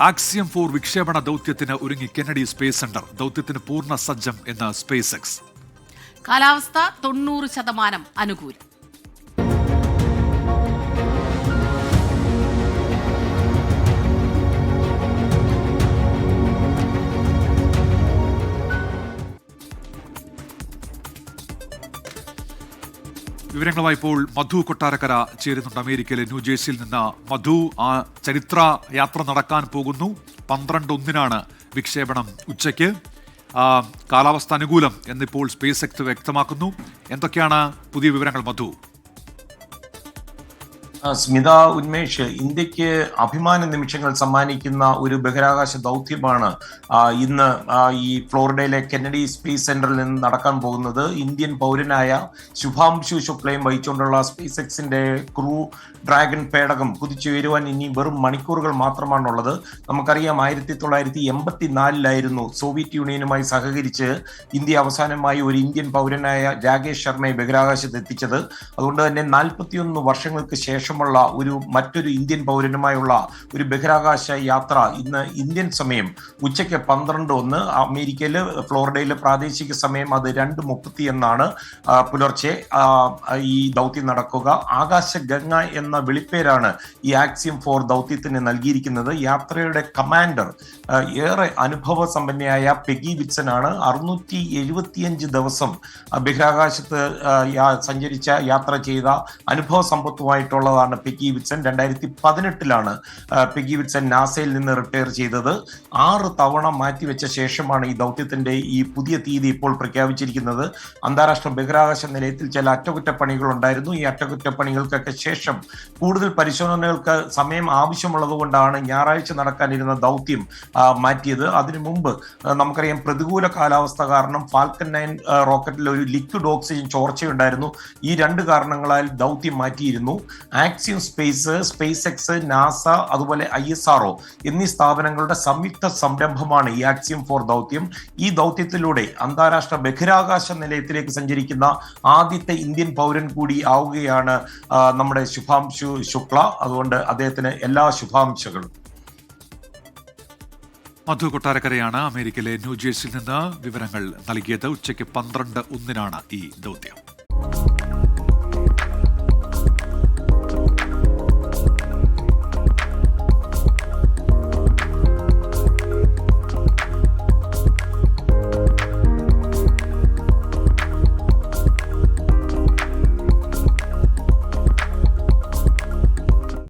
Axiom four വിക്ഷേപണ ദൗത്യത്തിന് ഒരുങ്ങി Kennedy space centre ദൗത്യത്തിന് പൂർണ സജ്ജം എന്ന് സ്പേസ് എക്സ്. കാലാവസ്ഥ തൊണ്ണൂറ് ശതമാനം അനുകൂലം. വിവരങ്ങളുമായി ഇപ്പോൾ മധു കൊട്ടാരക്കര ചേരുന്നുണ്ട് അമേരിക്കയിലെ ന്യൂജേഴ്സിയിൽ നിന്ന്. മധു ആ ചരിത്ര യാത്ര നടക്കാൻ പോകുന്നു. പന്ത്രണ്ട് ഒന്നിനാണ് വിക്ഷേപണം ഉച്ചയ്ക്ക്. കാലാവസ്ഥ അനുകൂലം എന്നിപ്പോൾ സ്പേസ് എക്സ് വ്യക്തമാക്കുന്നു. എന്തൊക്കെയാണ് പുതിയ വിവരങ്ങൾ മധു? സ്മിത ഉന്മേഷ് ഇന്ത്യയ്ക്ക് അഭിമാന നിമിഷങ്ങൾ സമ്മാനിക്കുന്ന ഒരു ബഹിരാകാശ ദൗത്യമാണ് ഇന്ന് ഈ ഫ്ലോറിഡയിലെ കെന്നഡി സ്പേസ് സെന്ററിൽ നിന്ന് നടക്കാൻ പോകുന്നത്. ഇന്ത്യൻ പൗരനായ ശുഭാംശു ശുക്ലയും വഹിച്ചുകൊണ്ടുള്ള സ്പേസ് എക്സിന്റെ ക്രൂ ഡ്രാഗൺ പേടകം കുതിച്ചുയരുവാൻ ഇനി വെറും മണിക്കൂറുകൾ മാത്രമാണുള്ളത്. നമുക്കറിയാം ആയിരത്തി തൊള്ളായിരത്തി എൺപത്തി നാലിലായിരുന്നു സോവിയറ്റ് യൂണിയനുമായി സഹകരിച്ച് ഇന്ത്യ അവസാനമായി ഒരു ഇന്ത്യൻ പൗരനായ രാകേഷ് ശർമ്മയെ ബഹിരാകാശത്ത് എത്തിച്ചത്. അതുകൊണ്ട് തന്നെ നാൽപ്പത്തിയൊന്ന് വർഷങ്ങൾക്ക് ശേഷമുള്ള ഒരു മറ്റൊരു ഇന്ത്യൻ പൗരനുമായുള്ള ഒരു ബഹിരാകാശ യാത്ര ഇന്ന് ഇന്ത്യൻ സമയം ഉച്ചയ്ക്ക് പന്ത്രണ്ട് ഒന്ന്. അമേരിക്കയിൽ ഫ്ലോറിഡയിലെ പ്രാദേശിക സമയം അത് രണ്ട് മുപ്പത്തി എന്നാണ് പുലർച്ചെ ഈ ദൗത്യം നടക്കുക. ആകാശ ഗംഗ എന്ന വിളിപ്പേരാണ് ഈ ആക്സിയം ഫോർ ദൗത്യത്തിന് നൽകിയിരിക്കുന്നത്. യാത്രയുടെ കമാൻഡർ ഏറെ അനുഭവ സമ്പന്നയായ പെഗി വിറ്റ്സൺ ആണ് അറുന്നൂറ്റി എഴുപത്തിയഞ്ച് ദിവസം ബഹിരാകാശത്ത് സഞ്ചരിച്ച യാത്ര ചെയ്ത അനുഭവ സമ്പത്തുമായിട്ടുള്ളതാണ് പിഗി വിറ്റ്സൺ. രണ്ടായിരത്തി പതിനെട്ടിലാണ് പിഗി വിറ്റ്സൺ നാസയിൽ നിന്ന് റിട്ടയർ ചെയ്തത്. ആറ് തവണ മാറ്റിവെച്ച ശേഷമാണ് ഈ ദൗത്യത്തിന്റെ ഈ പുതിയ തീയതി ഇപ്പോൾ പ്രഖ്യാപിച്ചിരിക്കുന്നത്. അന്താരാഷ്ട്ര ബഹിരാകാശ നിലയത്തിൽ ചില അറ്റകുറ്റപ്പണികൾ ഉണ്ടായിരുന്നു. ഈ അറ്റകുറ്റപ്പണികൾക്കൊക്കെ ശേഷം കൂടുതൽ പരിശോധനകൾക്ക് സമയം ആവശ്യമുള്ളതുകൊണ്ടാണ് ഞായറാഴ്ച നടക്കാനിരുന്ന ദൗത്യം മാറ്റിയത്. അതിനു മുമ്പ് നമുക്കറിയാം പ്രതികൂല കാലാവസ്ഥ കാരണം ഫാൽക്കൺ നയൻ റോക്കറ്റിൽ ഒരു ലിക്വിഡ് ഓക്സിജൻ ചോർച്ചയുണ്ടായിരുന്നു. ഈ രണ്ട് കാരണങ്ങളാൽ ദൗത്യം മാറ്റിയിരുന്നു. Axiom space space X NASA അതുപോലെ ഐ എസ് ആർഒ എന്നീ സ്ഥാപനങ്ങളുടെ സംയുക്ത സംരംഭമാണ് ഈ ആക്സിയം ഫോർ ദൗത്യം. ഈ ദൗത്യത്തിലൂടെ അന്താരാഷ്ട്ര ബഹിരാകാശ നിലയത്തിലേക്ക് സഞ്ചരിക്കുന്ന ആദ്യത്തെ ഇന്ത്യൻ പൗരൻ കൂടി ആവുകയാണ് നമ്മുടെ ശുഭാംശു ശുക്ല. അതുകൊണ്ട് അദ്ദേഹത്തിന് എല്ലാ ശുഭാംശങ്ങളും മധു കൊട്ടാരക്കരയാണ് അമേരിക്കയിലെ ന്യൂജേഴ്സിയിൽ നിന്ന് വിവരങ്ങൾ നൽകിയത്. ഉച്ചയ്ക്ക് പന്ത്രണ്ട് ഒന്നിനാണ് ഈ ദൗത്യം.